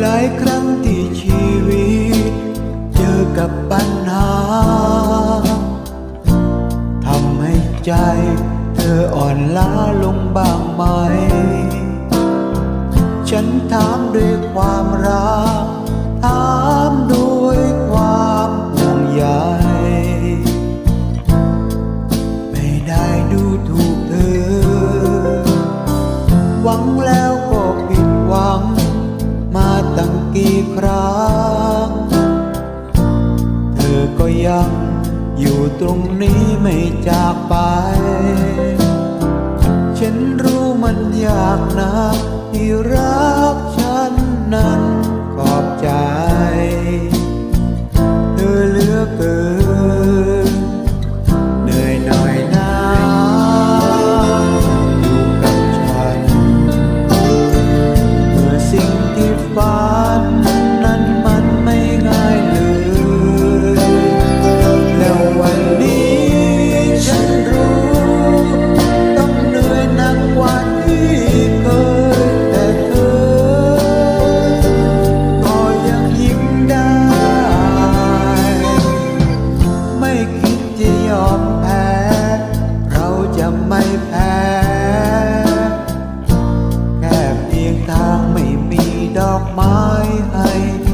หลายครั้งที่ชีวิต เจอกับปัญหาทำให้ใจ เธออ่อนล้าลงบ้างไหม ฉันถามด้วยความรัก ถามด้วยความห่วงใยไม่ได้ดูถูกเธอ หวังแล้ว ตั้งกี่ครั้ง เธอก็ยังอยู่ตรงนี้ไม่จากไป ฉันรู้มันยากนะที่รักฉันนั้นขอบใจ ไม้ให้